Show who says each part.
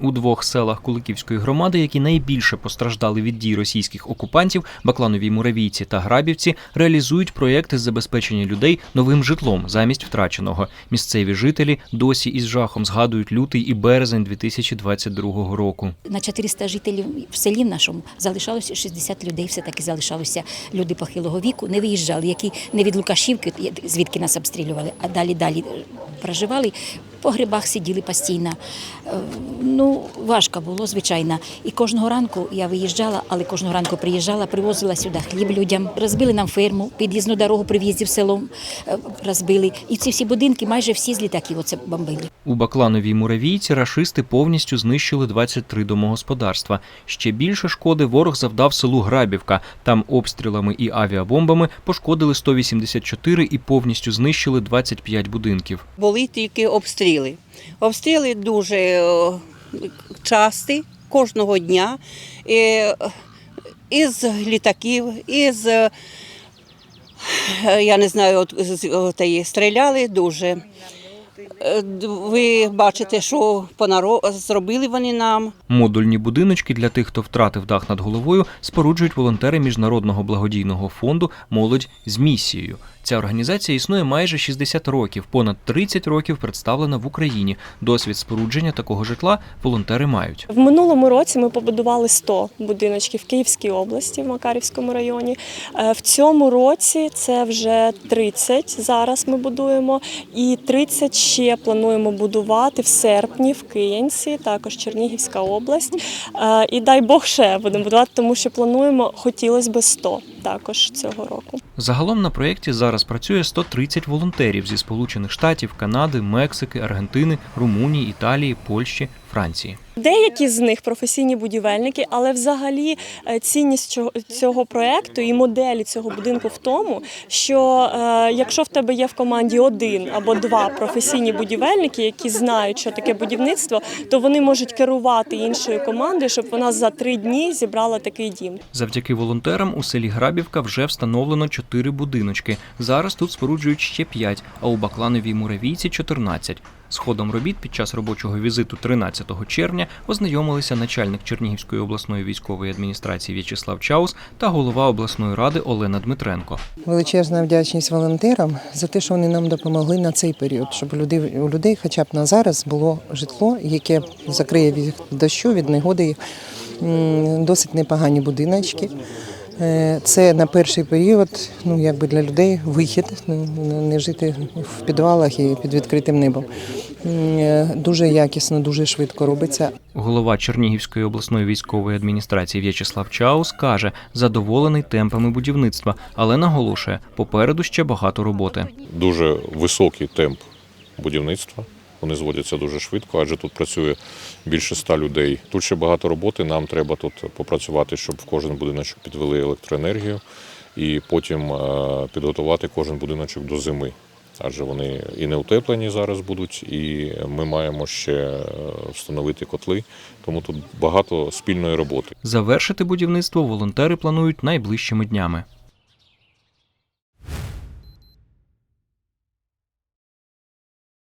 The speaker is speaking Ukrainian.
Speaker 1: У двох селах Куликівської громади, які найбільше постраждали від дій російських окупантів, Баклановій Муравійці та Грабівці, реалізують проєкти з забезпечення людей новим житлом замість втраченого. Місцеві жителі досі із жахом згадують лютий і березень 2022 року.
Speaker 2: На 400 жителів в селі нашому залишалося 60 людей. Все таки залишалося люди похилого віку, не виїжджали, які не від Лукашівки, звідки нас обстрілювали, а далі далі проживали. По грибах сиділи постійно. Е, Ну, важко було, звичайно. І кожного ранку я виїжджала, але кожного ранку приїжджала, привозила сюди хліб людям. Розбили нам ферму, під'їзну дорогу при в'їзді в село е, розбили. І ці всі будинки майже всі з літаків оце бомбили.
Speaker 1: У Баклановій Муравійці рашисти повністю знищили 23 домогосподарства. Ще більше шкоди ворог завдав селу Грабівка. Там обстрілами і авіабомбами пошкодили 184 і повністю знищили 25 будинків.
Speaker 3: були тільки обстріли. Обстріли дуже е, часті кожного дня. І, із літаків, із, е, я не знаю, от, от, от, і стріляли дуже. Е, Ви бачите, що понаро- зробили вони нам.
Speaker 1: Модульні будиночки для тих, хто втратив дах над головою, споруджують волонтери міжнародного благодійного фонду Молодь з місією. Ця організація існує майже 60 років, понад 30 років представлена в Україні. Досвід спорудження такого житла волонтери мають.
Speaker 4: В минулому році ми побудували 100 будиночків в Київській області, в Макарівському районі. Е, В цьому році це вже 30 зараз ми будуємо, і 30 ще плануємо будувати в серпні в Киянці, також Чернігівська область. Е, І дай Бог ще будемо будувати, тому що плануємо, хотілося б 100 також цього року.
Speaker 1: Загалом на проєкті зараз працює 130 волонтерів зі Сполучених Штатів, Канади, Мексики, Аргентини, Румунії, Італії, Польщі, Франції.
Speaker 4: Деякі з них професійні будівельники, але взагалі е, цінність цього, проекту і моделі цього будинку в тому, що е, якщо в тебе є в команді один або два професійні будівельники, які знають, що таке будівництво, то вони можуть керувати іншою командою, щоб вона за три дні зібрала такий дім.
Speaker 1: Завдяки волонтерам у селі Грабівка вже встановлено 4 будиночки. Зараз тут споруджують ще 5, а у Баклановій Муравійці 14. З ходом робіт під час робочого візиту 13 червня ознайомилися начальник Чернігівської обласної військової адміністрації В'ячеслав Чаус та голова обласної ради Олена Дмитренко.
Speaker 5: Величезна вдячність волонтерам за те, що вони нам допомогли на цей період, щоб у людей, у людей хоча б на зараз було житло, яке закриє від дощу, від негоди досить непогані будиночки. Е, Це на перший період, ну якби для людей вихід, не жити в підвалах і під відкритим небом. Е, Дуже якісно, дуже швидко робиться.
Speaker 1: Голова Чернігівської обласної військової адміністрації В'ячеслав Чаус каже, задоволений темпами будівництва, але наголошує, попереду ще багато роботи.
Speaker 6: дуже високий темп будівництва. Вони зводяться дуже швидко, адже тут працює більше ста людей. Тут ще багато роботи. Нам треба тут попрацювати, щоб в кожен будиночок підвели електроенергію, і потім е, підготувати кожен будиночок до зими. Адже вони і не утеплені зараз будуть, і ми маємо ще е, встановити котли. Тому тут багато спільної роботи.
Speaker 1: Завершити будівництво волонтери планують найближчими днями.